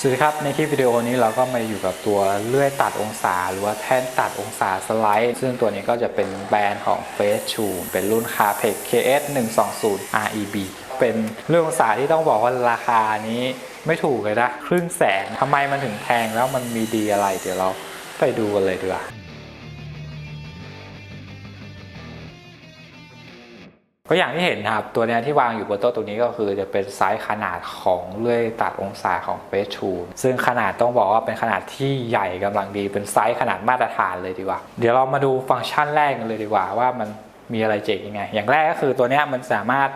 สวัสดีครับ ในคลิปวิดีโอนี้เราก็มาอยู่กับตัวเลื่อยตัดองศา หรือว่าแท่นตัดองศาสไลด์ ซึ่งตัวนี้ก็จะเป็นแบรนด์ของ f a c e 2เป็นรุ่นคาเพก KS 120 REB เป็นเรื่ององศาที่ต้องบอกว่าราคานี้ไม่ถูกเลยนะ ครึ่งแสนทำไมมันถึงแพงแล้วมันมีดีอะไร เดี๋ยวเราไปดูกันเลยดีกว่า ก็อย่างที่เห็นนะครับ ตัวนี้ที่วางอยู่บนโต๊ะตรงนี้ก็คือจะเป็นไซส์ขนาดของเลื่อยตัดองศาของเฟสชูซึ่งขนาดต้องบอกว่าเป็นขนาดที่ใหญ่กำลังดีเป็นไซส์ขนาดมาตรฐานเลยดีกว่า เดี๋ยวเรามาดูฟังก์ชันแรกกันเลยดีกว่าว่ามันมีอะไรเจ๋งยังไง อย่างแรกก็คือตัวนี้มันสามารถ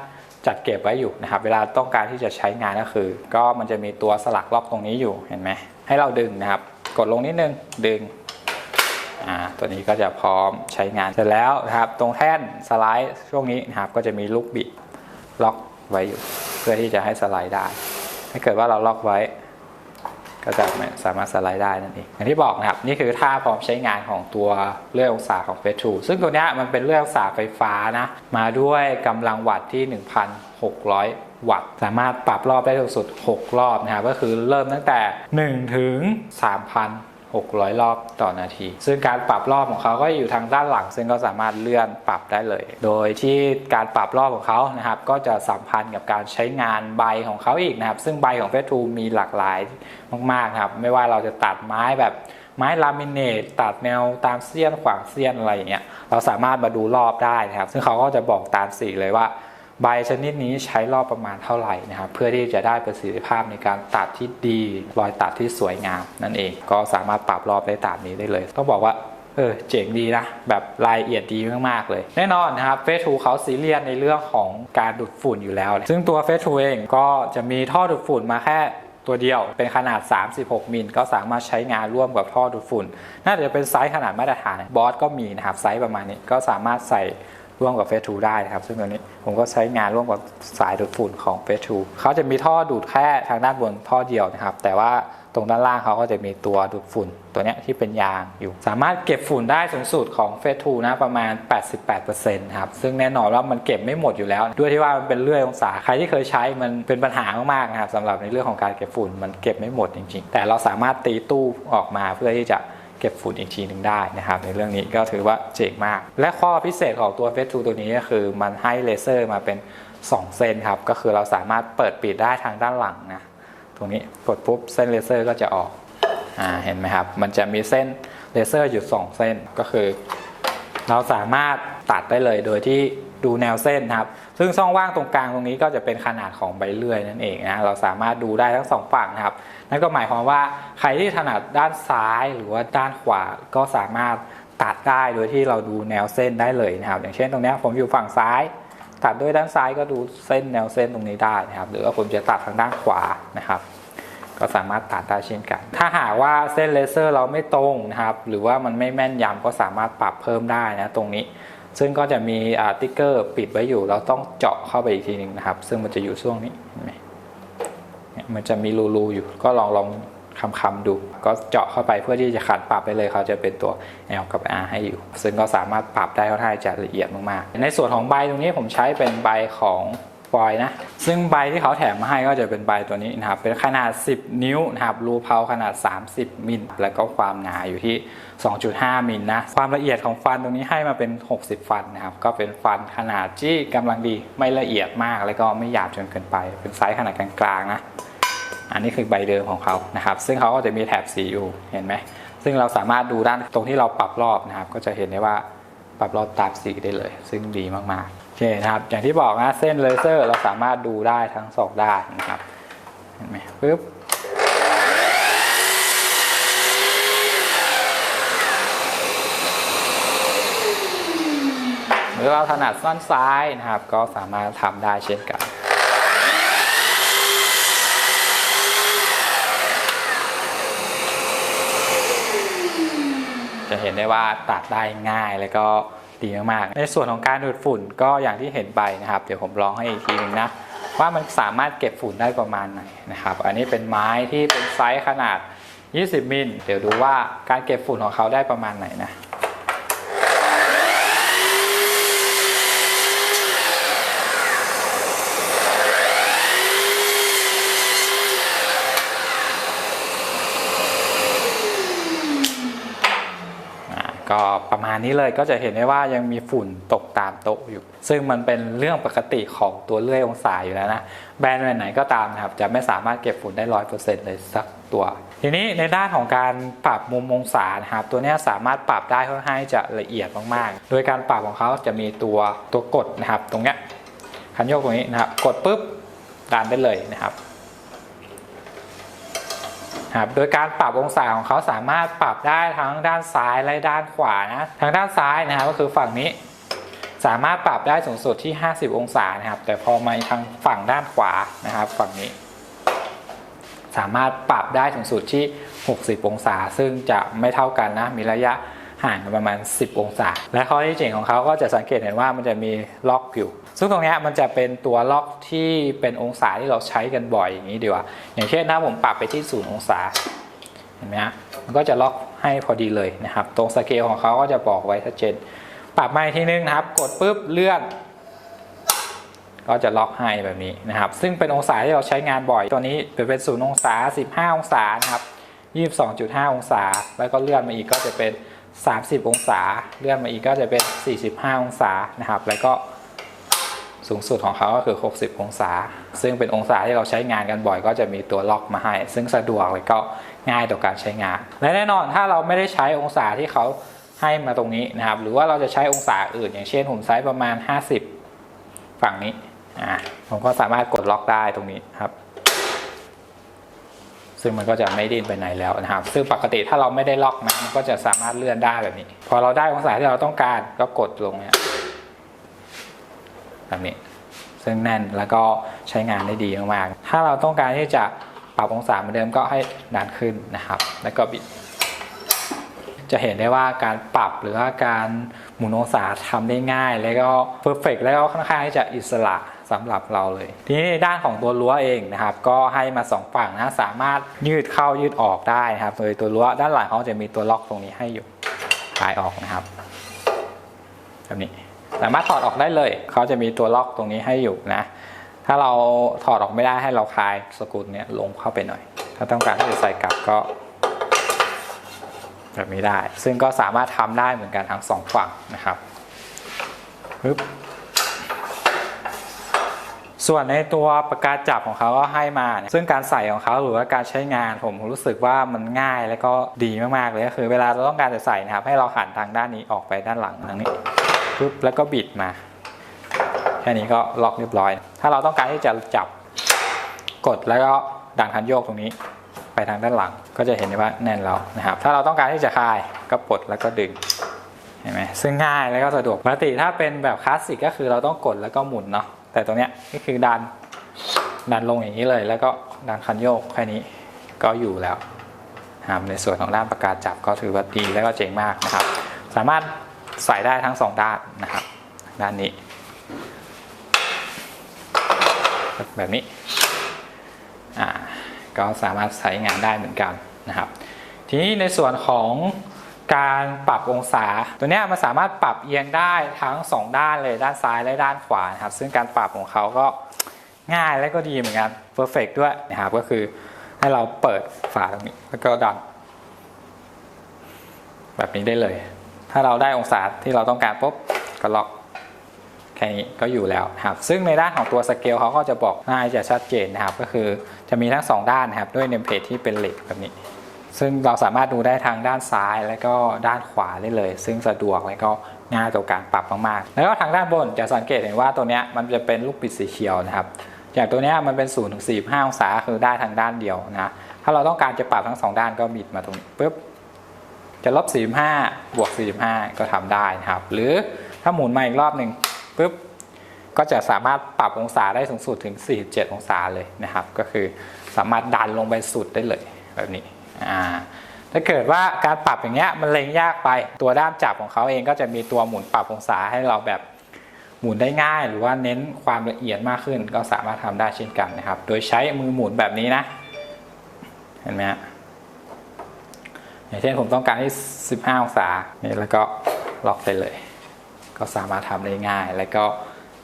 จัดเก็บไว้อยู่นะครับ เวลาต้องการที่จะใช้งานก็คือ ก็มันจะมีตัวสลักล็อกตรงนี้อยู่เห็นไหมให้เราดึงนะครับ กดลงนิดนึงดึง อ่าตัวนี้ก็จะพร้อมใช้งานเสร็จแล้วนะครับ ตรงแท่นสไลด์ช่วงนี้นะครับก็จะมีลูกบิดล็อกไว้อยู่ เพื่อที่จะให้สไลด์ได้ ถ้าเกิดว่าเราล็อกไว้ ก็จะไม่สามารถสไลด์ได้นั่นเองอย่างที่บอกนะครับ นี่คือท่าพร้อมใช้งานของตัวเลื่อยองศาของเฟสทูซึ่งตัวนี้มันเป็นเลื่อยองศาไฟฟ้านะ มาด้วยกำลังวัตต์ที่ 1,600วัตต์สามารถปรับรอบได้สูงสุด 6 รอบนะครับก็คือเริ่มตั้งแต่ 1 ถึง 3,000 600 รอบต่อนาที ซึ่งการปรับรอบของเขาก็อยู่ทางด้านหลัง ซึ่งก็สามารถเลื่อนปรับได้เลย โดยที่การปรับรอบของเขานะครับ ก็จะสัมพันธ์กับการใช้งานใบของเขาอีกนะครับ ซึ่งใบของเฟสทูมีหลากหลายมากๆครับ ไม่ว่าเราจะตัดไม้แบบไม้ลามิเนตตัดแนวตามเสี้ยนขวางเสี้ยนอะไรอย่างเงี้ย เราสามารถมาดูรอบได้นะครับ ซึ่งเขาก็จะบอกตามสีเลยว่า ใบชนิดนี้ใช้รอบประมาณเท่าไหร่นะครับเพื่อที่จะได้ประสิทธิภาพในการตัดที่ดีรอยตัดที่สวยงามนั่นเอง ก็สามารถปรับรอบได้ตามนี้ได้เลยต้องบอกว่าเออเจ๋งดีนะแบบรายละเอียดดีมากๆเลย แน่นอนนะครับเฟสทูเขาซีเรียสในเรื่องของการดูดฝุ่นอยู่แล้ว ซึ่งตัวเฟสทูเองก็จะมีท่อดูดฝุ่นมาแค่ตัวเดียวเป็นขนาด 36 มิล ก็สามารถใช้งานร่วมกับท่อดูดฝุ่น น่าจะเป็นไซส์ขนาดมาตรฐานบอสก็มีนะครับไซส์ประมาณนี้ก็สามารถใส่ ร่วมกับเฟสทูได้นะครับ ซึ่งตัวนี้ผมก็ใช้งานร่วมกับสายดูดฝุ่นของเฟสทูเขาจะมีท่อดูดแค่ทางด้านบนท่อเดียวนะครับ แต่ว่าตรงด้านล่างเขาก็จะมีตัวดูดฝุ่นตัวนี้ที่เป็นยางอยู่ สามารถเก็บฝุ่นได้สูงสุดของเฟสทูนะประมาณ 88%ครับ ซึ่งแน่นอนว่ามันเก็บไม่หมดอยู่แล้ว ด้วยที่ว่ามันเป็นเลื่อยองศาใครที่เคยใช้มันเป็นปัญหามากๆนะครับสำหรับในเรื่องของการเก็บฝุ่นมันเก็บไม่หมดจริง ๆ แต่เราสามารถตีตู้ออกมาเพื่อที่จะ เก็บฝุ่นอีกทีหนึ่งได้นะครับในเรื่องนี้ก็ถือว่าเจ๋งมาก และข้อพิเศษของตัวเฟสทูตัวนี้ก็คือมันให้เลเซอร์มาเป็น 2 เส้นครับ ก็คือเราสามารถเปิดปิดได้ทางด้านหลังนะตรงนี้กดปุ๊บเส้นเลเซอร์ก็จะออกอ่าเห็นไหมครับ มันจะมีเส้นเลเซอร์อยู่ 2 เส้นก็คือ เราสามารถตัดได้เลยโดยที่ ดูแนวเส้นนะครับ ซึ่งช่องว่างตรงกลางตรงนี้ก็จะเป็นขนาดของใบเลื่อยนั่นเองนะเราสามารถดูได้ทั้งสองฝั่งนะครับ นั่นก็หมายความว่าใครที่ถนัดด้านซ้ายหรือว่าด้านขวาก็สามารถตัดได้โดยที่เราดูแนวเส้นได้เลยนะครับ อย่างเช่นตรงนี้ผมอยู่ฝั่งซ้าย ตัดด้วยด้านซ้ายก็ดูเส้นแนวเส้นตรงนี้ได้นะครับ หรือว่าผมจะตัดทางด้านขวานะครับก็สามารถตัดได้เช่นกัน ถ้าหากว่าเส้นเลเซอร์เราไม่ตรงนะครับ หรือว่ามันไม่แม่นยำก็สามารถปรับเพิ่มได้นะตรงนี้ ซึ่งก็จะมีอาร์ติ๊กเกอร์ปิดไว้อยู่ เราต้องเจาะเข้าไปอีกทีหนึ่งนะครับ ซึ่งมันจะอยู่ช่วงนี้เห็นไหมมันจะมีรูๆอยู่ ก็ลองลองคำคำๆดู ก็เจาะเข้าไปเพื่อที่จะขัดปรับไปเลยเขาจะเป็นตัว L กับ R ให้อยู่ ซึ่งก็สามารถปรับได้ค่อนข้างจะละเอียดมากๆ ในส่วนของใบตรงนี้ผมใช้เป็นใบของ ฟอยนะ ซึ่งใบที่เขาแถมมาให้ก็จะเป็นใบตัวนี้นะครับ เป็นขนาด 10 นิ้วนะครับ รูเพาขนาด 30 มิล แล้วก็ความหนาอยู่ที่ 2.5 มิลนะ ความละเอียดของฟันตรงนี้ให้มาเป็น 60 ฟันนะครับ ก็เป็นฟันขนาดที่กำลังดี ไม่ละเอียดมาก แล้วก็ไม่หยาบจนเกินไป เป็นไซส์ขนาดกลางๆนะ อันนี้คือใบเดิมของเขานะครับ ซึ่งเขาก็จะมีแถบสีอยู่ เห็นไหม ซึ่งเราสามารถดูด้านตรงที่เราปรับรอบนะครับ ก็จะเห็นได้ว่าปรับรอบตามสีได้เลย ซึ่งดีมากๆ อเคนะครับ อย่างที่บอกนะเส้นเลเซอร์เราสามารถดูได้ทั้งสองด้านนะครับ เห็นไหมปึ๊บหรือเราถนัดซ้อนซ้ายนะครับ ก็สามารถทำได้เช่นกัน จะเห็นได้ว่าตัดได้ง่ายแล้วก็ ดีมากๆ ในส่วนของการดูดฝุ่นก็อย่างที่เห็นไปนะครับ เดี๋ยวผมลองให้อีกทีหนึ่งนะ ว่ามันสามารถเก็บฝุ่นได้ประมาณไหนนะครับ อันนี้เป็นไม้ที่เป็นไซส์ขนาด 20 มิล เดี๋ยวดูว่าการเก็บฝุ่นของเขาได้ประมาณไหนนะ ก็ประ มาณนี้เลยก็จะเห็นได้ว่ายังมีฝุ่นตกตามโต๊ะอยู่ ซึ่งมันเป็นเรื่องปกติของตัวเลื่อยองศาอยู่แล้วนะ แบรนด์ไหนก็ตามนะครับ จะไม่สามารถเก็บฝุ่นได้ร้อยเปอร์เซ็นต์เลยสักตัว ทีนี้ในด้านของการปรับมุมองศานะครับ ตัวนี้สามารถปรับได้ค่อนข้างจะละเอียดมากๆ โดยการปรับของเขาจะมีตัวตัวกดนะครับ ตรงเนี้ยคันโยกตรงนี้นะครับ กดปุ๊บดันได้เลยนะครับ ครับโดยการปรับองศาของเขาสามารถปรับได้ทั้งด้านซ้ายและด้านขวานะทางด้านซ้ายนะครับก็คือฝั่งนี้ สามารถปรับได้สูงสุดที่ 50 องศานะครับ แต่พอมาทางฝั่งด้านขวานะครับ ฝั่งนี้ สามารถปรับได้สูงสุดที่ 60 องศา ซึ่งจะไม่เท่ากันนะมีระยะ ห่างกันประมาณ 10 องศา และข้อที่เจ๋งของเขาก็จะสังเกตเห็นว่ามันจะมีล็อกอยู่ ซึ่งตรงนี้มันจะเป็นตัวล็อกที่เป็นองศาที่เราใช้กันบ่อยอย่างนี้ดีกว่า อย่างเช่นถ้าผมปรับไปที่0องศา เห็นไหมฮะ มันก็จะล็อกให้พอดีเลยนะครับ ตรงสเกลของเขาก็จะบอกไว้ชัดเจน ปรับมาอีกทีนึงนะครับ กดปุ๊บเลื่อนก็จะล็อกให้แบบนี้นะครับ ซึ่งเป็นองศาที่เราใช้งานบ่อย ตัวนี้เป็นศูนย์องศา 15 องศานะครับ 22.5 องศา แล้วก็เลื่อนมาอีกก็จะเป็น 30 องศา เลื่อนมาอีกก็จะเป็น 45 องศานะครับ แล้วก็สูงสุดของเขาก็คือ 60 องศา ซึ่งเป็นองศาที่เราใช้งานกันบ่อย ก็จะมีตัวล็อกมาให้ ซึ่งสะดวกเลยก็ง่ายต่อการใช้งาน และแน่นอนถ้าเราไม่ได้ใช้องศาที่เขาให้มาตรงนี้นะครับ หรือว่าเราจะใช้องศาอื่น อย่างเช่นผมใช้ประมาณ 50 ฝั่งนี้ อ่า ผมก็สามารถกดล็อกได้ตรงนี้ครับ ซึ่งมันก็จะไม่ดิ้นไปไหนแล้วนะครับ ซึ่งปกติถ้าเราไม่ได้ล็อกนะมันก็จะสามารถเลื่อนได้แบบนี้ พอเราได้องศาที่เราต้องการก็กดลงเนี่ยแบบนี้ ซึ่งแน่นแล้วก็ใช้งานได้ดีมากๆถ้าเราต้องการที่จะปรับองศาเหมือนเดิมก็ให้ดันขึ้นนะครับ แล้วก็บิดจะเห็นได้ว่าการปรับหรือว่าการหมุนองศาทำได้ง่าย แล้วก็เพอร์เฟกแล้วก็ค่อนข้างที่จะอิสระ สำหรับเราเลย ทีนี้ในด้านของตัวรั้วเองนะครับ ก็ให้มาสองฝั่งนะสามารถยืดเข้ายืดออกได้นะครับ โดยตัวรั้วด้านหลังเขาจะมีตัวล็อกตรงนี้ให้อยู่คลายออกนะครับแบบนี้สามารถถอดออกได้เลย เขาจะมีตัวล็อกตรงนี้ให้อยู่นะ ถ้าเราถอดออกไม่ได้ให้เราคลายสกรูเนี่ยลงเข้าไปหน่อย ถ้าต้องการที่จะใส่กลับก็แบบนี้ได้ ซึ่งก็สามารถทำได้เหมือนกันทั้งสองฝั่งนะครับปึ๊บ ส่วนในตัวปากกาจับของเขาก็ให้มา ซึ่งการใส่ของเขาหรือว่าการใช้งานผมรู้สึกว่ามันง่ายแล้วก็ดีมากๆเลยก็คือ เวลาเราต้องการจะใส่นะครับ ให้เราหันทางด้านนี้ออกไปด้านหลังทางนี้ปึ๊บแล้วก็บิดมาแค่นี้ก็ล็อกเรียบร้อย ถ้าเราต้องการที่จะจับกดแล้วก็ดันคันโยกตรงนี้ ไปทางด้านหลัง ก็จะเห็นได้ว่าแน่นแล้วนะครับ ถ้าเราต้องการที่จะคลายก็ปลดแล้วก็ดึงเห็นไหมซึ่งง่ายแล้วก็สะดวกปกติถ้าเป็นแบบคลาสสิกก็คือเราต้องกดแล้วก็หมุนเนาะ แต่ตรงเนี้ยก็คือดันดันลงอย่างนี้เลย แล้วก็ดันคันโยกแค่นี้ก็อยู่แล้วนะครับในส่วนของด้านประกาศจับก็ถือว่าดีแล้วก็เจ๋งมากนะครับ สามารถใส่ได้ทั้งสองด้านนะครับ ด้านนี้ แบบนี้อ่าก็สามารถใช้งานได้เหมือนกันนะครับ ทีนี้ในส่วนของ การปรับองศา ตัวนี้มันสามารถปรับเอียงได้ทั้ง 2 ด้านเลยด้านซ้ายและด้านขวานะครับ ซึ่งการปรับของเขาก็ง่ายและก็ดีเหมือนกันเพอร์เฟกด้วยนะครับ ก็คือให้เราเปิดฝาตรงนี้แล้วก็ดัน แบบนี้ได้เลย ถ้าเราได้องศาที่เราต้องการปุ๊บก็ล็อกแค่นี้ก็อยู่แล้วครับ ซึ่งในด้านของตัวสเกลเขาก็จะบอกน่ายจะชัดเจนนะครับ ก็คือจะมีทั้ง 2 ด้านนะครับ ด้วยเนมเพจที่เป็นเหล็กแบบนี้ ซึ่งเราสามารถดูได้ทางด้านซ้ายและก็ด้านขวาได้เลย ซึ่งสะดวกและก็ง่ายต่อการปรับมากๆ แล้วก็ทางด้านบนจะสังเกตเห็นว่าตัวนี้มันจะเป็นลูกปิดสีเขียวนะครับอย่างตัวนี้มันเป็น0ูนย์ถึงสี่ห้าองศาคือได้ทางด้านเดียวนะถ้าเราต้องการจะปรับทั้งสองด้านก็บิดมาตรงนี้ปุ๊บจะลบ45บวก45 ก็ทำได้นะครับ หรือถ้าหมุนมาอีกรอบหนึ่งปุ๊บก็จะสามารถปรับองศาได้สูงสุดถึง 47 องศาเลยนะครับ ก็คือสามารถดันลงไปสุดได้เลยแบบนี้ อ่าถ้าเกิดว่าการปรับอย่างเงี้ยมันเล็งยากไป ตัวด้ามจับของเขาเองก็จะมีตัวหมุนปรับองศาให้เราแบบหมุนได้ง่าย หรือว่าเน้นความละเอียดมากขึ้น ก็สามารถทำได้เช่นกันนะครับ โดยใช้มือหมุนแบบนี้นะ เห็นไหมฮะอย่างเช่นผมต้องการที่ 15 องศานี่แล้วก็ล็อกไปเลย ก็สามารถทำได้ง่าย และก็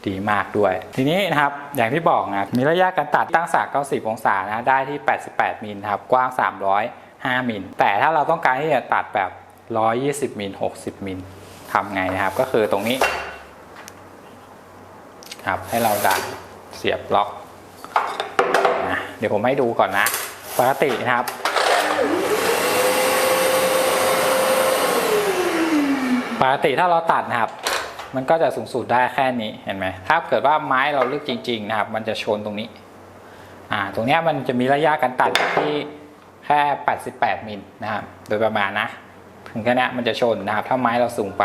ดีมากด้วย ทีนี้นะครับอย่างที่บอกนะมีระยะการตัดตั้งฉาก90 องศานะได้ที่ 88มิลครับกว้าง 5มิลแต่ถ้าเราต้องการที่จะตัดแบบ 120มิล60มิลทำไงนะครับ ก็คือตรงนี้ครับให้เราดันเสียบล็อกนะเดี๋ยวผมให้ดูก่อนนะ ปกตินะครับ ปกติถ้าเราตัดนะครับ มันก็จะสูงสุดได้แค่นี้เห็นไหมถ้าเกิดว่าไม้เราลึกจริง ๆ นะครับ มันจะชนตรงนี้ อ่า ตรงนี้มันจะมีระยะการตัดที่ แค่ 88 มิลนะครับ โดยประมาณนะ ถึงแค่นี้มันจะชนนะครับ ถ้าไม้เราสูงไป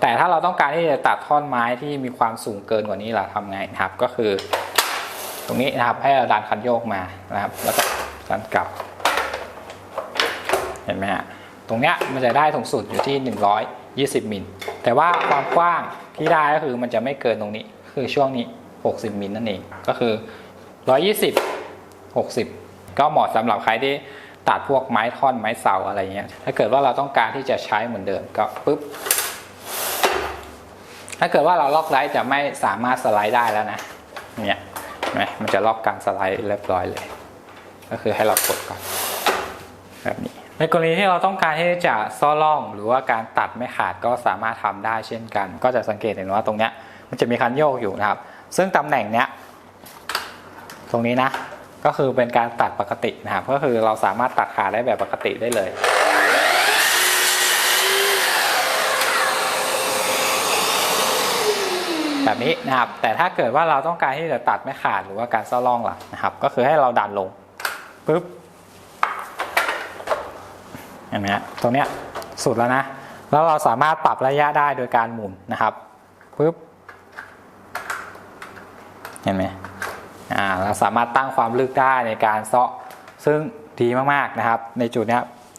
แต่ถ้าเราต้องการที่จะตัดท่อนไม้ที่มีความสูงเกินกว่านี้เราทำไงนะครับ ก็คือ ตรงนี้นะครับ ให้เราดันคันโยกมานะครับ แล้วก็ดันกลับ เห็นไหมฮะ ตรงเนี้ยมันจะได้สูงสุดอยู่ที่ 120 มิล แต่ว่าความกว้างที่ได้ก็คือมันจะไม่เกินตรงนี้ คือช่วงนี้ 60 มิลนั่นเอง ก็คือ 120 60 ก็เหมาะสำหรับใครที่ ตัดพวกไม้ท่อนไม้เสาอะไรเงี้ย ถ้าเกิดว่าเราต้องการที่จะใช้เหมือนเดิมก็ปุ๊บ ถ้าเกิดว่าเราล็อกไลท์จะไม่สามารถสไลด์ได้แล้วนะ เนี่ยไหมมันจะล็อกการสไลด์เรียบร้อยเลย ก็คือให้เรากดก่อนแบบนี้ ในกรณีที่เราต้องการที่จะซ่อล่อง หรือว่าการตัดไม่ขาดก็สามารถทำได้เช่นกัน ก็จะสังเกตเห็นว่าตรงเนี้ยมันจะมีคันโยกอยู่นะครับ ซึ่งตำแหน่งเนี้ยตรงนี้นะ ก็คือเป็นการตัดปกตินะครับก็คือเราสามารถตัดขาได้แบบปกติได้เลย แบบนี้นะครับแต่ถ้าเกิดว่าเราต้องการที่จะตัดไม่ขาดหรือว่าการซ่อล่องล่ะนะครับ ก็คือให้เราดันลงปุ๊บเห็นไหมฮะตรงเนี้ยสุดแล้วนะ แล้วเราสามารถปรับระยะได้โดยการหมุนนะครับปุ๊บเห็นไหม เราสามารถตั้งความลึกได้ในการเซาะซึ่งดีมากๆนะครับ ในจุดนี้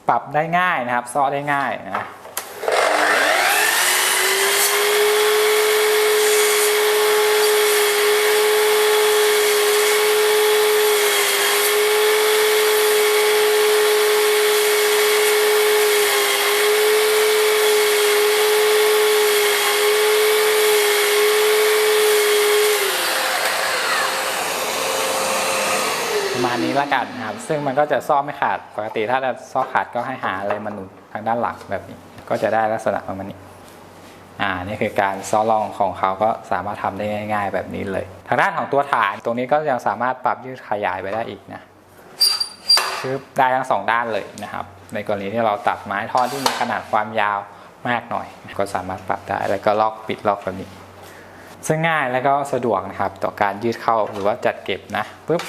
ปรับได้ง่ายนะครับเซาะได้ง่ายนะ ประมาณนี้ละกันนะครับ ซึ่งมันก็จะซ่อมไม่ขาดปกติถ้าจะซ่อขาดก็ให้หาอะไรมาหนุนทางด้านหลังแบบนี้ ก็จะได้ลักษณะประมาณนี้อ่านี่คือการซ่อรองของเขาก็สามารถทำได้ง่าย ๆ แบบนี้เลย ทางด้านของตัวฐานตรงนี้ก็ยังสามารถปรับยืดขยายไปได้อีกนะคือได้ทั้งสองด้านเลยนะครับ ในกรณีที่เราตัดไม้ท่อนที่มีขนาดความยาวมากหน่อย ก็สามารถปรับได้แล้วก็ล็อกปิดล็อกแบบนี้ ซึ่งง่ายแล้วก็สะดวกนะครับ ต่อการยืดเข้าหรือว่าจัดเก็บนะปุ๊บ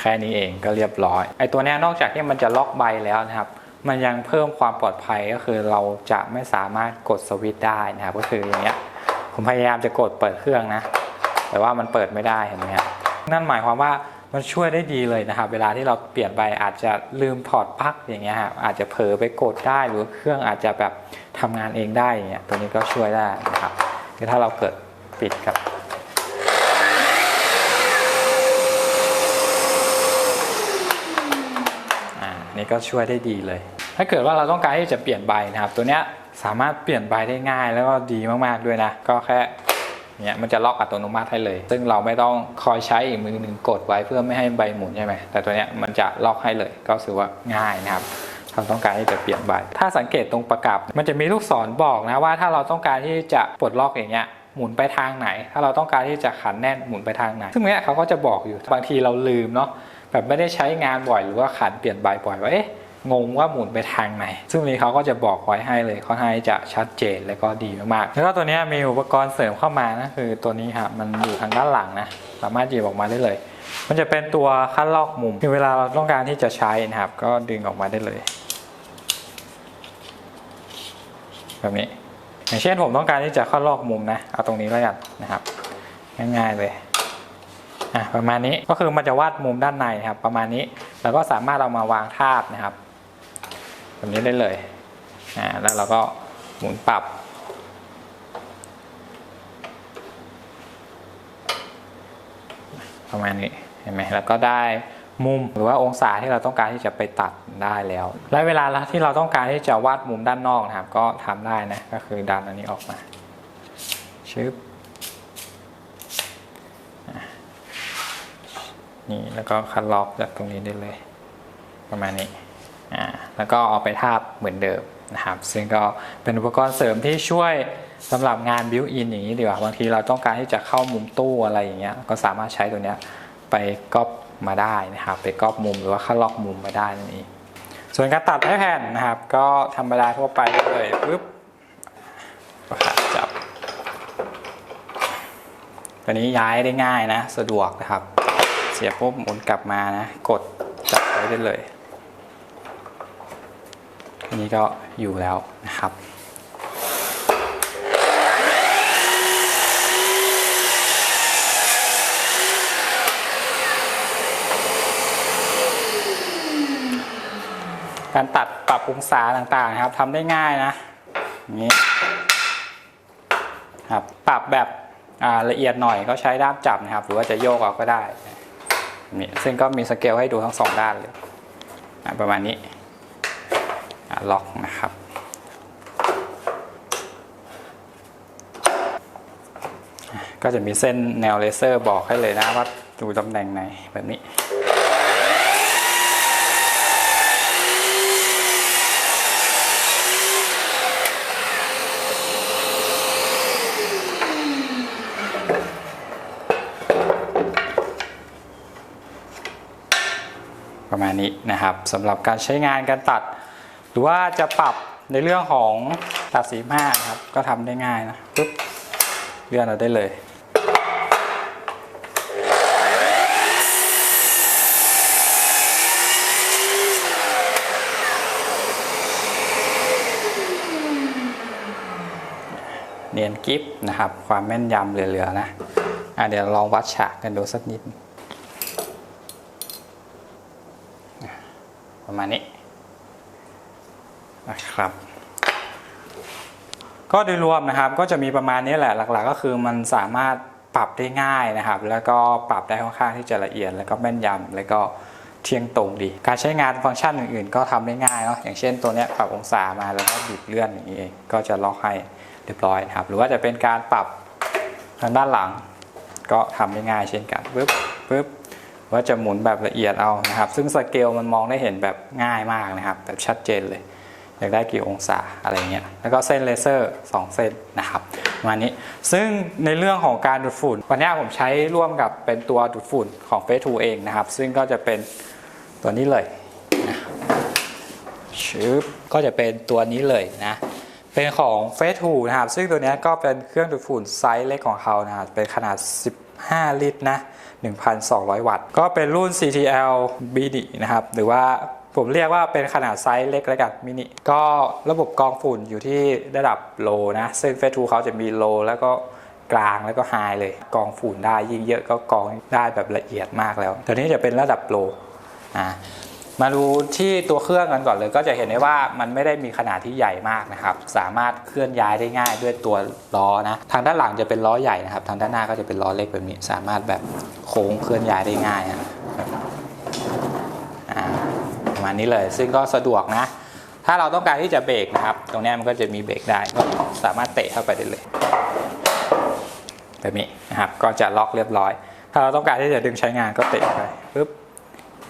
แค่นี้เองก็เรียบร้อยไอ้ตัวนี้นอกจากที่มันจะล็อกใบแล้วนะครับ มันยังเพิ่มความปลอดภัยก็คือเราจะไม่สามารถกดสวิตช์ได้นะครับ ก็คืออย่างเงี้ยผมพยายามจะกดเปิดเครื่องนะ แต่ว่ามันเปิดไม่ได้เห็นไหมครับนั่นหมายความว่ามันช่วยได้ดีเลยนะครับ เวลาที่เราเปลี่ยนใบอาจจะลืมถอดปลั๊กอย่างเงี้ยครับอาจจะเผลอไปกดได้หรือเครื่องอาจจะแบบทำงานเองได้อย่างเงี้ยตัวนี้ก็ช่วยได้นะครับคือถ้าเราเกิดปิดกับ อ่า นี่ก็ช่วยได้ดีเลย ถ้าเกิดว่าเราต้องการที่จะเปลี่ยนใบนะครับ ตัวเนี้ยสามารถเปลี่ยนใบได้ง่ายแล้วก็ดีมากๆด้วยนะ ก็แค่เนี่ยมันจะล็อกอัตโนมัติให้เลย ซึ่งเราไม่ต้องคอยใช้อีกมือหนึ่งกดไว้เพื่อไม่ให้ใบหมุนใช่ไหมแต่ตัวเนี้ยมันจะล็อกให้เลย ก็ถือว่าง่ายนะครับเราต้องการที่จะเปลี่ยนใบ ถ้าสังเกตตรงประกับ มันจะมีลูกศรบอกนะว่าถ้าเราต้องการที่จะปลดล็อกอย่างเงี้ยหมุนไปทางไหน ถ้าเราต้องการที่จะขันแน่นหมุนไปทางไหน ซึ่งเนี้ยเขาก็จะบอกอยู่ บางทีเราลืมเนาะ แบบไม่ได้ใช้งานบ่อยหรือว่าขันเปลี่ยนใบบ่อยว่าเอ๊ะงงว่าหมุนไปทางไหน ซึ่งนี้เขาก็จะบอกไว้ให้เลยค่อนข้างจะชัดเจนและก็ดีมากๆ แล้วก็ตัวนี้มีอุปกรณ์เสริมเข้ามานะคือตัวนี้ครับมันอยู่ทางด้านหลังนะ สามารถหยิบออกมาได้เลย มันจะเป็นตัวคัดลอกมุมคือเวลาเราต้องการที่จะใช้นะครับ ก็ดึงออกมาได้เลย แบบนี้ อย่างเช่นผมต้องการที่จะคัดลอกมุมนะ เอาตรงนี้แล้วกันนะครับ ง่ายๆเลย อะประมาณนี้ก็คือมันจะวาดมุมด้านในครับ ประมาณนี้ แล้วก็สามารถเอามาวางทาบนะครับแบบนี้ได้เลยอ่าแล้วเราก็หมุนปรับประมาณนี้เห็นไหมแล้วก็ได้มุมหรือว่าองศาที่เราต้องการที่จะไปตัดได้แล้ว และเวลาที่เราต้องการที่จะวาดมุมด้านนอกนะครับ ก็ทำได้นะก็คือดันอันนี้ออกมาชึบ นี่แล้วก็คัดล็อกจากตรงนี้ได้เลย ประมาณนี้อ่าแล้วก็เอาไปทาบเหมือนเดิมนะครับ ซึ่งก็เป็นอุปกรณ์เสริมที่ช่วยสำหรับงานบิวอินอย่างนี้ดีกว่าบางทีเราต้องการที่จะเข้ามุมตู้อะไรอย่างเงี้ยก็สามารถใช้ตัวเนี้ยไปก๊อปมาได้นะครับ ไปก๊อปมุมหรือว่าเข้าล็อกมุมมาได้นั่นเองส่วนการตัดไม้แผ่นนะครับ ก็ธรรมดาทั่วไปเลยปึ๊บจับตัวนี้ย้ายได้ง่ายนะ สะดวกนะครับ สียบปุ๊บหมุนกลับมานะ กดจับไว้ได้เลยอันนี้ก็อยู่แล้วนะครับการตัดปรับองศาต่างๆนะครับทำได้ง่ายนะนี้ครับปรับแบบละเอียดหน่อยก็ใช้ด้ามจับนะครับ หรือว่าจะโยกออกก็ได้ นี่ซึ่งก็มีสเกลให้ดูทั้งสองด้านเลยประมาณนี้ล็อกนะครับ ก็จะมีเส้นแนวเลเซอร์บอกให้เลยนะว่าดูตำแหน่งไหนแบบนี้ ประมาณ นี้นะครับสำหรับการใช้งานการตัด หรือว่าจะปรับในเรื่องของตัดสีผ้าครับก็ทำได้ง่ายนะปุ๊บเลื่อนเราได้เลยเนียนกิฟนะครับความแม่นยำเหลือๆนะอะเดี๋ยวลองวัดฉากกันดูสักนิด ประมาณนี้นะ ครับ ก็โดยรวมนะครับก็จะมีประมาณนี้แหละหลักๆ ก็คือมันสามารถปรับได้ง่ายนะครับ แล้วก็ปรับได้ค่อนข้างที่จะละเอียด แล้วก็แม่นยำแล้วก็เที่ยงตรงดี การใช้งานฟังก์ชันอื่นๆ ก็ทำได้ง่ายเนาะอย่างเช่นตัวนี้ปรับองศามาแล้วก็บิดเลื่อนอย่างนี้เองก็จะล็อกให้เรียบร้อยนะครับ หรือว่าจะเป็นการปรับทางด้านหลัง ก็ทำได้ง่ายเช่นกันปึ๊บปึ๊บว่าจะหมุนแบบละเอียดเอานะครับ ซึ่งสเกลมันมองได้เห็นแบบง่ายมากนะครับ แบบชัดเจนเลย อยากได้กี่องศาอะไรเงี้ยแล้วก็เส้นเลเซอร์ 2 เส้นนะครับประมาณนี้ซึ่งในเรื่องของการดูดฝุ่น วันนี้ผมใช้ร่วมกับเป็นตัวดูดฝุ่นของ f a c e 2เองนะครับ ซึ่งก็จะเป็นตัวนี้เลยนะชึบก็จะเป็นตัวนี้เลยนะเป็นของ f a c e 2นะครับ ซึ่งตัวนี้ก็เป็นเครื่องดูดฝุ่นไซส์เล็กของเขานะครับเป็นขนาด 15 ลิตรนะ1,200 วัตต์ ก็เป็นรุ่น CTL Mini นะครับ หรือว่า ผมเรียกว่าเป็นขนาดไซส์เล็กแล้วกันมินิก็ระบบกองฝุ่นอยู่ที่ระดับโลนะ ซึ่งเฟสทูเขาจะมีโลแล้วก็กลางแล้วก็ไฮเลย กองฝุ่นได้ยิ่งเยอะก็กองได้แบบละเอียดมากแล้วตัวนี้จะเป็นระดับโลอ่ามาดูที่ตัวเครื่องกันก่อนเลย ก็จะเห็นได้ว่ามันไม่ได้มีขนาดที่ใหญ่มากนะครับ สามารถเคลื่อนย้ายได้ง่ายด้วยตัวล้อนะทางด้านหลังจะเป็นล้อใหญ่นะครับ ทางด้านหน้าก็จะเป็นล้อเล็กแบบนี้ สามารถแบบโค้งเคลื่อนย้ายได้ง่ายนะอ่า ประมาณนี้เลย ซึ่งก็สะดวกนะ ถ้าเราต้องการที่จะเบรกนะครับ ตรงนี้มันก็จะมีเบรกได้ก็สามารถเตะเข้าไปได้เลยแบบนี้นะครับก็จะล็อกเรียบร้อย ถ้าเราต้องการที่จะดึงใช้งานก็เตะไปปึ๊บ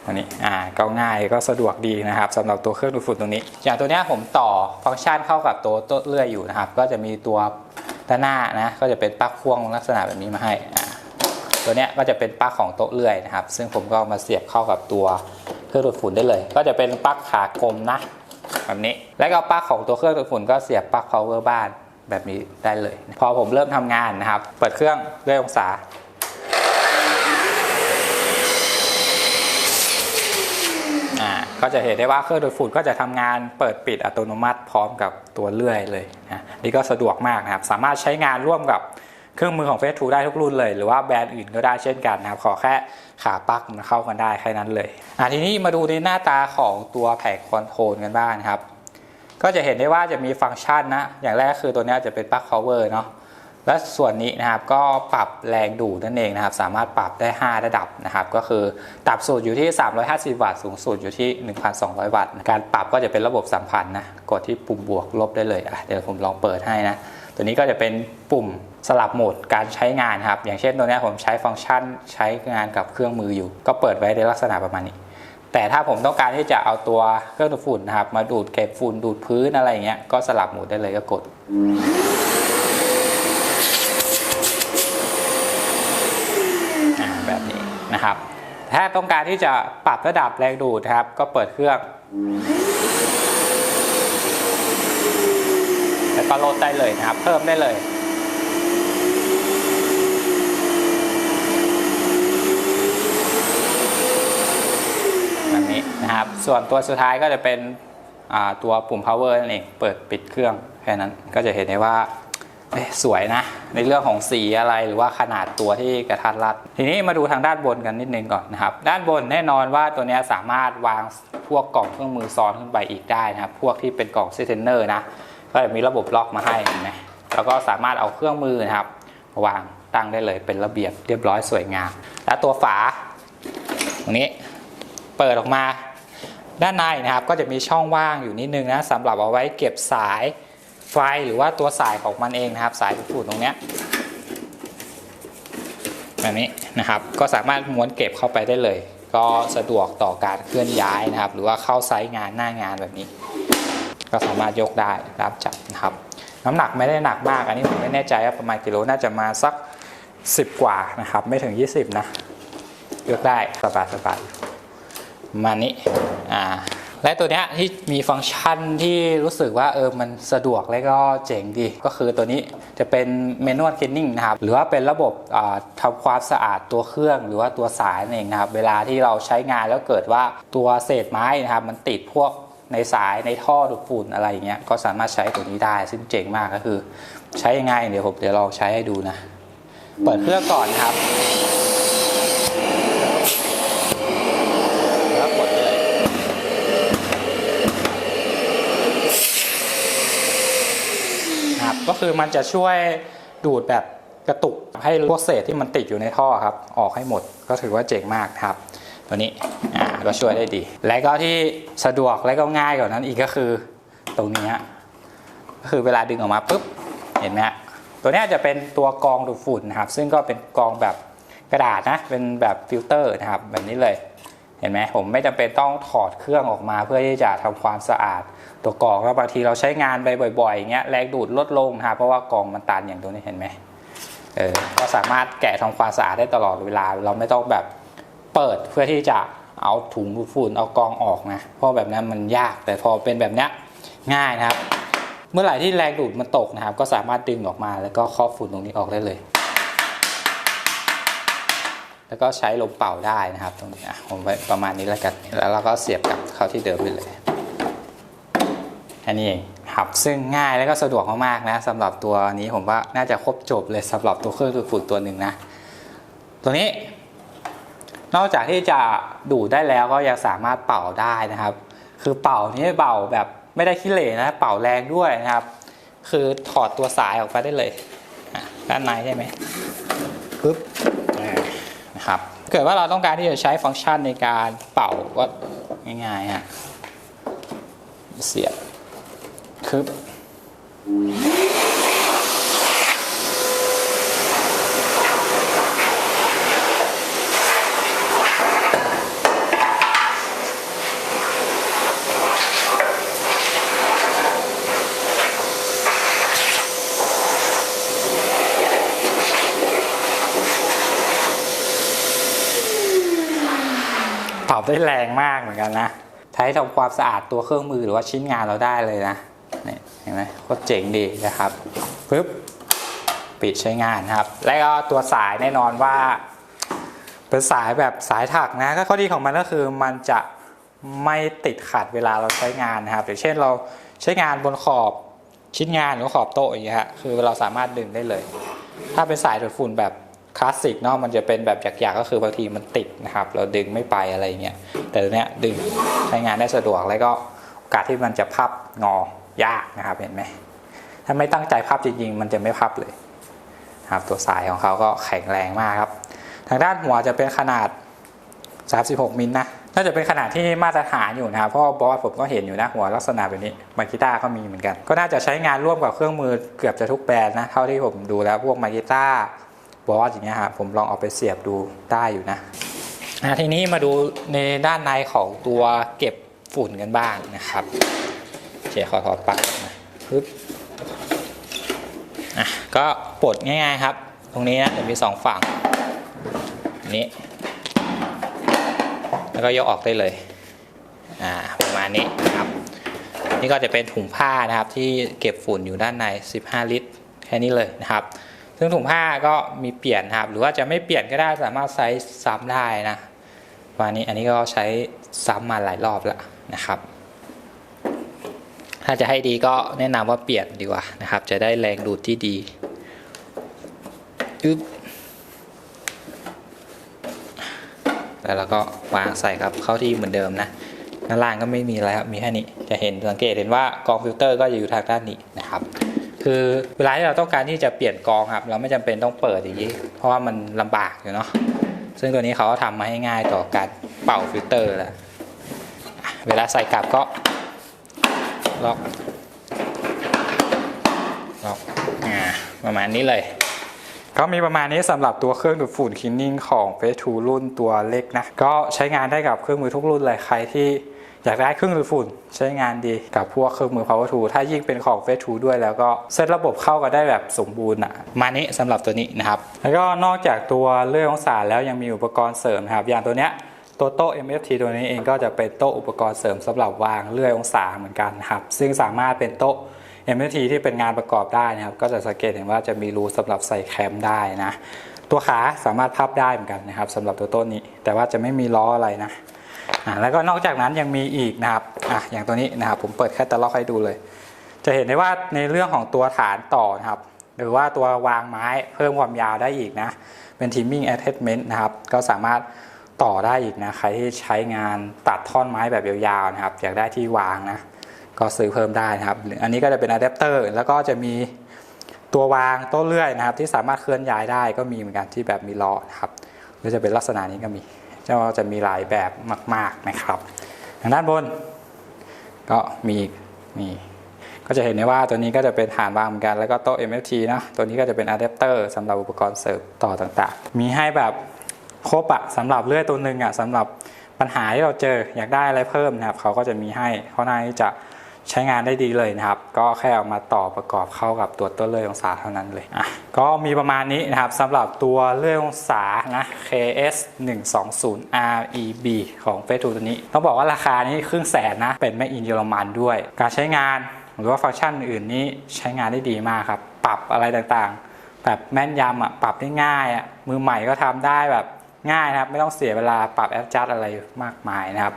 อันนี้อ่าก็ง่ายก็สะดวกดีนะครับสำหรับตัวเครื่องดูดฝุ่นตรงนี้ อย่างตัวนี้ผมต่อฟังก์ชันเข้ากับตัวต้นเลื่อยอยู่นะครับ ก็จะมีตัวด้านหน้านะก็จะเป็นปลั๊กพ่วงลักษณะแบบนี้มาให้อ่าตัวนี้ก็จะเป็นปลั๊กของโต๊ะเลื่อยนะครับ ซึ่งผมก็มาเสียบเข้ากับตัว รื่องดูดฝุ่นได้เลย ก็จะเป็นปลั๊กขากลมนะแบบนี้ แล้วก็ปลั๊กของตัวเครื่องดูดฝุ่นก็เสียบปลั๊ก power บ้านแบบนี้ได้เลย พอผมเริ่มทำงานนะครับ เปิดเครื่องด้วยองศาอ่าก็จะเห็นได้ว่าเครื่องดูดฝุ่นก็จะทำงานเปิดปิดอัตโนมัติพร้อมกับตัวเลื่อยเลยนะนี่ก็สะดวกมากนะครับ สามารถใช้งานร่วมกับเครื่องมือของเฟสทูได้ทุกรุ่นเลย หรือว่าแบรนด์อื่นก็ได้เช่นกันนะครับ ขอแค่ ขาปักมันเข้ากันได้แค่นั้นเลยอ่าทีนี้มาดูในหน้าตาของตัวแผงคอนโทรลกันบ้างครับ ก็จะเห็นได้ว่าจะมีฟังก์ชันนะ อย่างแรกคือตัวนี้จะเป็นปลั๊ก power เนาะและส่วนนี้นะครับก็ปรับแรงดูดนั่นเองนะครับ สามารถปรับได้ 5 ระดับนะครับ ก็คือต่ำสุดอยู่ที่ 350 วัตต์สูงสุดอยู่ที่ 1,200 วัตต์การปรับก็จะเป็นระบบสัมพันธ์นะกดที่ปุ่มบวกลบได้เลยอะเดี๋ยวผมลองเปิดให้นะ ตัวนี้ก็จะเป็นปุ่มสลับโหมดการใช้งานครับ อย่างเช่นตัวนี้ผมใช้ฟังก์ชันใช้งานกับเครื่องมืออยู่ ก็เปิดไว้ในลักษณะประมาณนี้ แต่ถ้าผมต้องการที่จะเอาตัวเครื่องดูดฝุ่นนะครับ มาดูดเก็บฝุ่นดูดพื้นอะไรอย่างเงี้ยก็สลับโหมดได้เลยก็กดแบบนี้นะครับ ถ้าต้องการที่จะปรับระดับแรงดูดครับ ก็เปิดเครื่อง แล้วก็ลดได้เลยนะครับ เพิ่มได้เลยแบบนี้นะครับ ส่วนตัวสุดท้ายก็จะเป็นตัวปุ่ม power นั่นเองเปิดปิดเครื่องแค่นั้นก็จะเห็นได้ว่าสวยนะ ในเรื่องของสีอะไรหรือว่าขนาดตัวที่กระทัดรัด ทีนี้มาดูทางด้านบนกันนิดนึงก่อนนะครับ ด้านบนแน่นอนว่าตัวนี้สามารถวางพวกกล่องเครื่องมือซ้อนขึ้นไปอีกได้นะครับ พวกที่เป็นกล่องเซนเนอร์นะ ก็จะมีระบบล็อกมาให้เห็นไหมแล้วก็สามารถเอาเครื่องมือนะครับวางตั้งได้เลยเป็นระเบียบเรียบร้อยสวยงาม และตัวฝาตรงนี้เปิดออกมาด้านในนะครับ ก็จะมีช่องว่างอยู่นิดนึงนะสำหรับเอาไว้เก็บสายไฟหรือว่าตัวสายของมันเองนะครับ สายดูดฝุ่นตรงเนี้ยแบบนี้นะครับก็สามารถม้วนเก็บเข้าไปได้เลย ก็สะดวกต่อการเคลื่อนย้ายนะครับ หรือว่าเข้าไซต์งานหน้างานแบบนี้ ก็สามารถยกได้รับจับนะครับ น้ำหนักไม่ได้หนักมาก อันนี้ผมไม่แน่ใจว่าประมาณกิโลน่าจะมาสัก 10 กว่านะครับ ไม่ถึง 20 นะยกได้สบายสบายมานี้อ่าและตัวเนี้ยที่มีฟังก์ชันที่รู้สึกว่าเออมันสะดวกและก็เจ๋งดี ก็คือตัวนี้จะเป็นเมนวลคลีนนิ่งนะครับ หรือว่าเป็นระบบอ่าทำความสะอาดตัวเครื่อง หรือว่าตัวสายนั่นเองนะครับ เวลาที่เราใช้งานแล้วเกิดว่าตัวเศษไม้นะครับ มันติดพวก ในสายในท่อดูดฝุ่นอะไรอย่างเงี้ยก็สามารถใช้ตัวนี้ได้ซึ่งเจ๋งมากก็คือ ใช้ยังไงเดี๋ยวผมเดี๋ยวเราใช้ให้ดูนะ เปิดเครื่องก่อนนะครับแล้วกดเลยครับก็คือมันจะช่วยดูดแบบกระตุกให้พวกเศษที่มันติดอยู่ในท่อครับ ออกให้หมดก็ถือว่าเจ๋งมากครับ ตัวนี้อ่าก็ช่วยได้ดี และก็ที่สะดวกและก็ง่ายกว่านั้นอีกก็คือตรงนี้ฮะก็คือเวลาดึงออกมาปุ๊บเห็นไหมฮะตัวนี้จะเป็นตัวกรองดูดฝุ่นนะครับ ซึ่งก็เป็นกรองแบบกระดาษนะเป็นแบบฟิลเตอร์นะครับแบบนี้เลยเห็นไหมผมไม่จำเป็นต้องถอดเครื่องออกมาเพื่อที่จะทำความสะอาดตัวกรองแล้วบางทีเราใช้งานไปบ่อยๆอย่างเงี้ยแรงดูดลดลงนะครับเพราะว่ากรองมันตันอย่างตัวนี้เห็นไหมเออก็สามารถแกะทำความสะอาดได้ตลอดเวลา เราไม่ต้องแบบ เปิดเพื่อที่จะเอาถุงดูดฝุ่นเอากองออกนะ เพราะแบบนั้นมันยากแต่พอเป็นแบบนี้ง่ายนะครับ เมื่อไหร่ที่แรงดูดมันตกนะครับ ก็สามารถดึงออกมาแล้วก็ครอบฝุ่นตรงนี้ออกได้เลย แล้วก็ใช้ลมเป่าได้นะครับ ตรงนี้ผมไว้ประมาณนี้แล้วกัน แล้วเราก็เสียบกลับเข้าที่เดิมไปเลยแค่นี้เองครับซึ่งง่ายแล้วก็สะดวกมากๆนะสำหรับตัวนี้ผมว่าน่าจะครบจบเลยสำหรับตัวเครื่องดูดฝุ่นตัวหนึ่งนะ ตัวนี้ นอกจากที่จะดูดได้แล้วก็ยังสามารถเป่าได้นะครับ คือเป่านี้เป่าแบบไม่ได้ขี้เหร่นะเป่าแรงด้วยนะครับ คือถอดตัวสายออกไปได้เลยด้านในใช่ไหมปึ๊บนะครับเกิดว่าเราต้องการที่จะใช้ฟังก์ชันในการเป่าก็ง่ายๆฮะเสียบคึบ เป่าได้แรงมากเหมือนกันนะใช้ทำความสะอาดตัวเครื่องมือหรือว่าชิ้นงานเราได้เลยนะนี่เห็นไหมโคตรเจ๋งดีนะครับปึ๊บปิดใช้งานครับ แล้วก็ตัวสายแน่นอนว่า เป็นสายแบบสายถักนะก็ข้อดีของมันก็คือมันจะไม่ติดขัดเวลาเราใช้งานนะครับอย่างเช่นเราใช้งานบนขอบชิ้นงานหรือขอบโต๊ะอย่างเงี้ยฮะคือเราสามารถดึงได้เลย ถ้าเป็นสายดูดฝุ่นแบบ คลาสสิกเนาะมันจะเป็นแบบหยักๆก็คือบางทีมันติดนะครับ เราดึงไม่ไปอะไรเงี้ยแต่ตัวเนี้ยดึงใช้งานได้สะดวกแล้วก็โอกาสที่มันจะพับงอยากนะครับเห็นไหมถ้าไม่ตั้งใจพับจริงๆ มันจะไม่พับเลยครับตัวสายของเขาก็แข็งแรงมากครับ ทางด้านหัวจะเป็นขนาด 36 มิลนะน่าจะเป็นขนาดที่มาตรฐานอยู่นะครับเพราะบอสผมก็เห็นอยู่นะหัวลักษณะแบบนี้มากิต้าก็มีเหมือนกัน ก็น่าจะใช้งานร่วมกับเครื่องมือเกือบจะทุกแบรนด์นะเท่าที่ผมดูแล้วพวกมากิต้า บอสอย่างเงี้ยครับผมลองเอาไปเสียบดูได้อยู่นะอะทีนี้มาดูในด้านในของตัวเก็บฝุ่นกันบ้างนะครับเจขอถอดปลั๊กนะปึ๊บอะก็ปลดง่ายๆครับ ตรงนี้นะจะมีสองฝั่งนี้แล้วก็ยกออกได้เลยอ่าประมาณนี้นะครับ นี่ก็จะเป็นถุงผ้านะครับที่เก็บฝุ่นอยู่ด้านใน 15 ลิตร แค่นี้เลยนะครับ ซึ่งถุงผ้าก็มีเปลี่ยนนะครับ หรือว่าจะไม่เปลี่ยนก็ได้สามารถใช้ซ้ำได้นะวันนี้อันนี้ก็ใช้ซ้ำมาหลายรอบแล้วนะครับ ถ้าจะให้ดีก็แนะนำว่าเปลี่ยนดีกว่านะครับ จะได้แรงดูดที่ดีอึ๊บแล้วเราก็วางใส่ครับเข้าที่เหมือนเดิมนะด้านล่างก็ไม่มีอะไรครับ มีแค่นี้ จะเห็นสังเกตเห็นว่ากองฟิลเตอร์ก็จะอยู่ทางด้านนี้นะครับ คือเวลาที่เราต้องการที่จะเปลี่ยนกองครับ เราไม่จำเป็นต้องเปิดอย่างนี้ เพราะว่ามันลำบากอยู่เนาะซึ่งตัวนี้เขาก็ทำมาให้ง่ายต่อการเป่าฟิลเตอร์แล้วอะเวลาใส่กลับก็ล็อกล็อกอ่าประมาณนี้เลย ก็มีประมาณนี้สำหรับตัวเครื่องดูดฝุ่นคลีนนิ่งของ f a c e 2รุ่นตัวเล็กนะ ก็ใช้งานได้กับเครื่องมือทุกรุ่นเลยใครที่ อยากได้เครื่องดูดฝุ่นใช้งานดีกับพวกเครื่องมือ power tool ถ้ายิ่งเป็นของ f a c e 2ด้วยแล้วก็เซตระบบเข้ากันได้แบบสมบูรณ์อะมานี้สำหรับตัวนี้นะครับ แล้วก็นอกจากตัวเลื่อยองศาแล้วยังมีอุปกรณ์เสริมนะครับอย่างตัวเนี้ยตัวโต๊ะ MFT ตัวนี้เองก็จะเป็นโต๊ะอุปกรณ์เสริมสำหรับวางเลื่อยองศาเหมือนกันครับซึ่งสามารถเป็นโต๊ะ MFT ที่เป็นงานประกอบได้นะครับ ก็จะสังเกตเห็นว่าจะมีรูสำหรับใส่แคมได้นะ ตัวขาสามารถพับได้เหมือนกันนะครับสำหรับตัวต้นนี้ แต่ว่าจะไม่มีล้ออะไรนะ แล้วก็นอกจากนั้นยังมีอีกนะครับอะอย่างตัวนี้นะครับผมเปิดแคตตาล็อกให้ดูเลย จะเห็นได้ว่าในเรื่องของตัวฐานต่อนะครับ หรือว่าตัววางไม้เพิ่มความยาวได้อีกนะ เป็น trimming attachment นะครับ ก็สามารถต่อได้อีกนะ ใครที่ใช้งานตัดท่อนไม้แบบยาวๆนะครับ อยากได้ที่วางนะ ก็ซื้อเพิ่มได้นะครับ อันนี้ก็จะเป็นอะแดปเตอร์แล้วก็จะมีตัววางโต้นเลื่อยนะครับ ที่สามารถเคลื่อนย้ายได้ก็มีเหมือนกันที่แบบมีล้อนะครับหรือจะเป็นลักษณะนี้ก็มี จะจะมีหลายแบบมาก ๆนะครับ ทางด้านบน ก็มีอีกนี่ก็จะเห็นได้ว่าตัวนี้ก็จะเป็นฐานวางเหมือนกันแล้วก็โต๊ะ MFT นะตัวนี้ก็จะเป็นอะแดปเตอร์สำหรับอุปกรณ์เสริมต่อต่างๆ มีให้แบบครบอะสำหรับเลื่อยตัวหนึ่งอะสำหรับปัญหาที่เราเจออยากได้อะไรเพิ่มนะครับเขาก็จะมีให้เขาน่าจะ ใช้งานได้ดีเลยนะครับ ก็แค่เอามาต่อประกอบเข้ากับตัวต้นเลื่อยองศาเท่านั้นเลยอะก็มีประมาณนี้นะครับสำหรับตัวเลื่อยองศานะ KS 120 REB ของเฟทูตัวนี้ ต้องบอกว่าราคานี้ครึ่งแสนนะ เป็นไม่อินเยอรมันด้วย การใช้งานหรือว่าฟังก์ชันอื่นนี้ใช้งานได้ดีมากครับ ปรับอะไรต่างๆ แบบแม่นยำอะปรับได้ง่ายอะมือใหม่ก็ทำได้แบบง่ายนะครับ ไม่ต้องเสียเวลาปรับแอดจัดอะไรมากมายนะครับ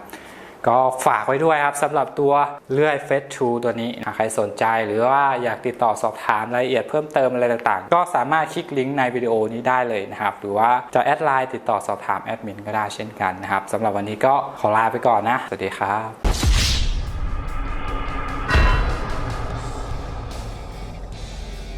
ก็ฝากไว้ด้วยครับสำหรับตัวเลื่อยเฟสชูตัวนี้ใครสนใจหรือว่าอยากติดต่อสอบถามรายละเอียดเพิ่มเติมอะไรต่างๆ ก็สามารถคลิกลิงก์ในวิดีโอนี้ได้เลยนะครับ หรือว่าจะแอดไลน์ติดต่อสอบถามแอดมินก็ได้เช่นกันนะครับสำหรับวันนี้ก็ขอลาไปก่อนนะ สวัสดีครับ